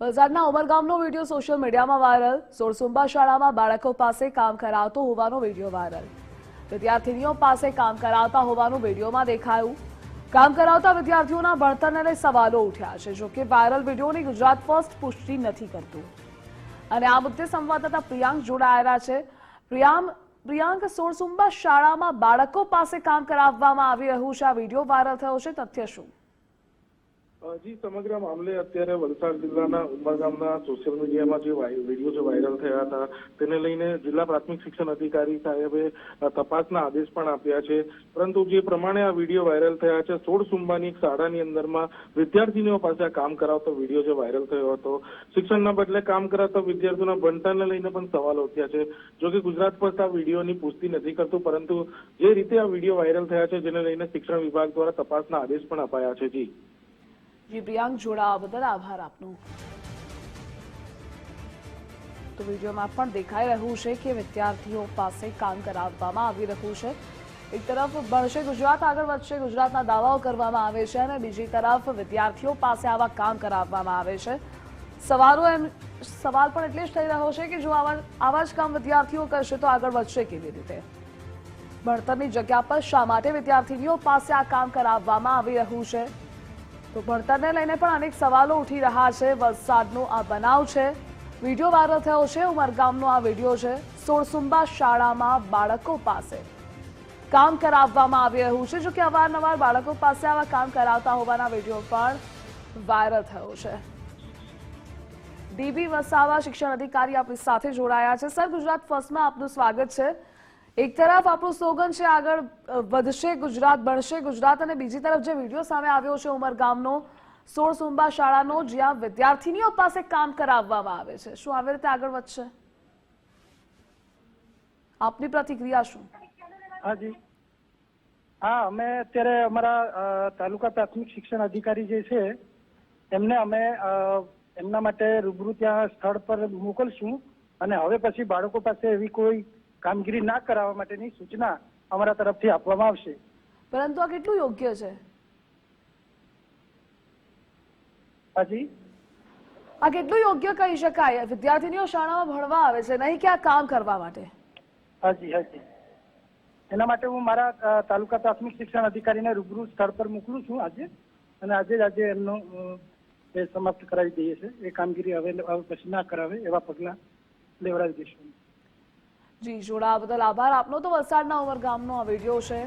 વલસાડના ઉમરગામનો video social મીડિયામાં વાયરલ સોળસુંબા શાળામાં બાળકો પાસે કામ કરાવતો હોવાનો વીડિયો વાયરલ વિદ્યાર્થીનીઓ પાસે કામ કરાવતા હોવાનું વિડીયોમાં દેખાયું. કામ કરાવતા વિદ્યાર્થીઓના ભણતરને સવાલો ઉઠ્યા છે જોકે વાયરલ વિડીયોની ગુજરાત ફર્સ્ટ પુષ્ટિ નથી કરતું. અને આ મુદ્દે સંવાદદાતા પ્રિયાંક જોડાયેલા છે. પ્રિયામ પ્રિયાંક સોળસુંબા શાળામાં બાળકો પાસે કામ કરાવવામાં આવી રહ્યું છે. આ વીડિયો વાયરલ થયો છે. તથ્ય શું? જી સમગ્ર મામલે અત્યારે વલસાડ જિલ્લાના ઉમરગામના સોશિયલ મીડિયામાં જે વીડિયો જે વાયરલ થયા હતા, તેને લઈને જિલ્લા પ્રાથમિક શિક્ષણ અધિકારી સાહેબે તપાસના આદેશ પણ આપ્યા છે. પરંતુ જે પ્રમાણે આ વીડિયો વાયરલ થયા છે, સોળ સુંબાની એક શાળાની અંદરમાં વિદ્યાર્થીનીઓ પાસે આ કામ કરાવતો વીડિયો જે વાયરલ થયો હતો. શિક્ષણના બદલે કામ કરાવતા વિદ્યાર્થીઓના ભણતરને લઈને પણ સવાલો ઉઠ્યા છે. જો કે ગુજરાત પર આ વિડીયોની પુષ્ટિ નથી કરતું, પરંતુ જે રીતે આ વીડિયો વાયરલ થયા છે, જેને લઈને શિક્ષણ વિભાગ દ્વારા તપાસના આદેશ પણ અપાયા છે. જી. જી પ્રિયાંક જોડાવા બદલ આભાર આપનો. તો વિડીયોમાં પણ દેખાઈ રહ્યું છે કે વિદ્યાર્થીઓ પાસે કામ કરાવવામાં આવી રહ્યું છે. એક તરફ ભણશે ગુજરાત, આગળ વધશે ગુજરાતના દાવાઓ કરવામાં આવે છે અને બીજી તરફ વિદ્યાર્થીઓ પાસે આવા કામ કરાવવામાં આવે છે. સવારો એમ, સવાલ પણ એટલે જ થઈ રહ્યો છે કે જો આવા આવા જ કામ વિદ્યાર્થીઓ કરશે તો આગળ વધશે કેવી રીતે? ભણતરની જગ્યા પર શા માટે વિદ્યાર્થીનીઓ પાસે આ કામ કરાવવામાં આવી રહ્યું છે? તો ભણતરને લઈને પણ અનેક સવાલો ઉઠી રહ્યા છે. વલસાડનો આ બનાવ છે. વીડિયો વાયરલ થયો છે. ઉમરગામનો આ વીડિયો છે. સોળસુંબા શાળામાં બાળકો પાસે કામ કરાવવામાં આવી રહ્યું છે. જો કે અવારનવાર બાળકો પાસે આવા કામ કરાવતા હોવાના વીડિયો પણ વાયરલ થયો છે. ડીબી વસાવા શિક્ષણ અધિકારી આપણી સાથે જોડાયા છે. સર, ગુજરાત ફર્સ્ટમાં આપનું સ્વાગત છે. એક તરફ આપણું સ્લોગન છે, આગળ વધશે ગુજરાત, બનશે ગુજરાત અને બીજી તરફ જે વીડિયો સામે આવ્યો છે ઉમરગામનો સોળ સુંબા શાળાનો, જ્યાં વિદ્યાર્થીનીઓ પાસે કામ કરાવવામાં આવે છે. શું આવી રીતે આગળ વધશે? આપની પ્રતિક્રિયા શું? હા જી. હા, અમે અત્યારે અમારા તાલુકા પ્રાથમિક શિક્ષણ અધિકારી જે છે, એમને અમે એમના માટે રૂબરૂ ત્યાં સ્થળ પર મોકલશું અને હવે પછી બાળકો પાસે એવી કોઈ કામગીરી ના કરાવવા માટેની સૂચના અમારા તરફથી આપવામાં આવશે. પરંતુ આ કેટલું યોગ્ય છે? હાજી? આ કેટલું યોગ્ય કહી શકાય? વિદ્યાર્થીનીઓ શાળામાં ભણવા આવે છે નહીં કે આ કામ કરવા માટે? હાજી હાજી. એના માટે હું મારા તાલુકા પ્રાથમિક શિક્ષણ અધિકારીને રૂબરૂ સ્થળ પર મોકલું છું આજે. અને આજે જ આજે એમનું એ સમાપ્ત કરાવી દઈએ છે એ કામગીરી હવે હવે પછી ના કરાવે એવા પગલાં લેવડાવી દઈશું. જી જોડાવા બદલ આભાર. આપનો તો વલસાડના ઉમરગામનો આ વીડિયો છે.